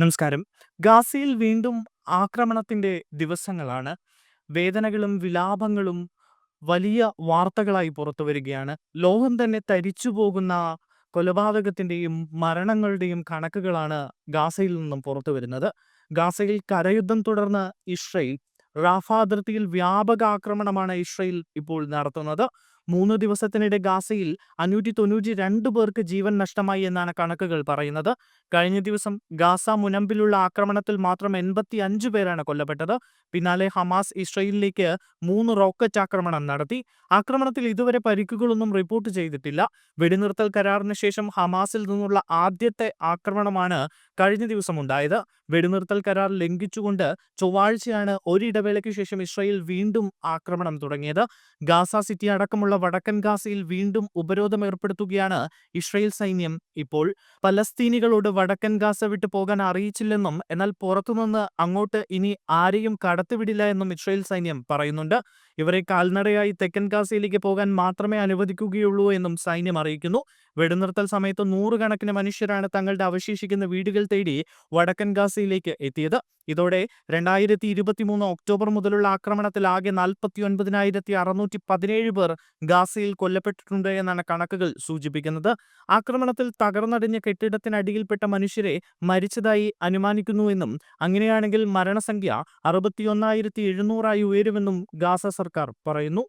നമസ്കാരം. ഗാസയിൽ വീണ്ടും ആക്രമണത്തിന്റെ ദിവസങ്ങളാണ്. വേദനകളും വിലാപങ്ങളും വലിയ വാർത്തകളായി പുറത്തു വരികയാണ് ലോകം തന്നെ തരിച്ചു പോകുന്ന കൊലപാതകത്തിന്റെയും മരണങ്ങളുടെയും കണക്കുകളാണ് ഗാസയിൽ നിന്നും പുറത്തു വരുന്നത് ഗാസയിൽ കരയുദ്ധം തുടർന്ന് ഇസ്രയേൽ റാഫ അതിർത്തിയിൽ വ്യാപക ആക്രമണമാണ് ഇസ്രയേൽ ഇപ്പോൾ നടത്തുന്നത്. മൂന്ന് ദിവസത്തിനിടെ ഗാസയിൽ 592 പേർക്ക് ജീവൻ നഷ്ടമായി എന്നാണ് കണക്കുകൾ പറയുന്നത്. കഴിഞ്ഞ ദിവസം ഗാസ മുനമ്പിലുള്ള ആക്രമണത്തിൽ മാത്രം 85 പേരാണ് കൊല്ലപ്പെട്ടത്. പിന്നാലെ ഹമാസ് ഇസ്രയേലിലേക്ക് മൂന്ന് റോക്കറ്റ് ആക്രമണം നടത്തി. ആക്രമണത്തിൽ ഇതുവരെ പരിക്കുകളൊന്നും റിപ്പോർട്ട് ചെയ്തിട്ടില്ല. വെടിനിർത്തൽ കരാറിന് ശേഷം ഹമാസിൽ നിന്നുള്ള ആദ്യത്തെ ആക്രമണമാണ് കഴിഞ്ഞ ദിവസം ഉണ്ടായത്. വെടിനിർത്തൽ കരാർ ലംഘിച്ചുകൊണ്ട് ചൊവ്വാഴ്ചയാണ് ഒരിടവേളയ്ക്ക് ശേഷം ഇസ്രായേൽ വീണ്ടും ആക്രമണം തുടങ്ങിയത്. ഗാസ സിറ്റി അടക്കമുള്ള വടക്കൻ ഗാസയിൽ വീണ്ടും ഉപരോധം ഏർപ്പെടുത്തുകയാണ് ഇസ്രായേൽ സൈന്യം ഇപ്പോൾ. പലസ്തീനികളോട് വടക്കൻ ഗാസ വിട്ടു പോകാൻ അറിയിച്ചില്ലെന്നും എന്നാൽ പുറത്തുനിന്ന് അങ്ങോട്ട് ഇനി ആരെയും കടത്തിവിടില്ല എന്നും ഇസ്രായേൽ സൈന്യം പറയുന്നുണ്ട്. ഇവരെ കാൽനടയായി തെക്കൻ കാസയിലേക്ക് പോകാൻ മാത്രമേ അനുവദിക്കുകയുള്ളൂ എന്നും സൈന്യം അറിയിക്കുന്നു. വെടിനിർത്തൽ സമയത്ത് നൂറുകണക്കിന് മനുഷ്യരാണ് തങ്ങളുടെ അവശേഷിക്കുന്ന വീടുകൾ തേടി വടക്കൻ ഗാസയിലേക്ക് എത്തിയത്. ഇതോടെ 2023 ഒക്ടോബർ മുതലുള്ള ആക്രമണത്തിൽ ആകെ 49,617 പേർ ഗാസയിൽ കൊല്ലപ്പെട്ടിട്ടുണ്ട് എന്നാണ് കണക്കുകൾ സൂചിപ്പിക്കുന്നത്. ആക്രമണത്തിൽ തകർന്നടിഞ്ഞ കെട്ടിടത്തിനടിയിൽപ്പെട്ട മനുഷ്യരെ മരിച്ചതായി അനുമാനിക്കുന്നുവെന്നും അങ്ങനെയാണെങ്കിൽ മരണസംഖ്യ 61,700 എഴുന്നൂറായി ഉയരുമെന്നും ഗാസ സർക്കാർ പറയുന്നു.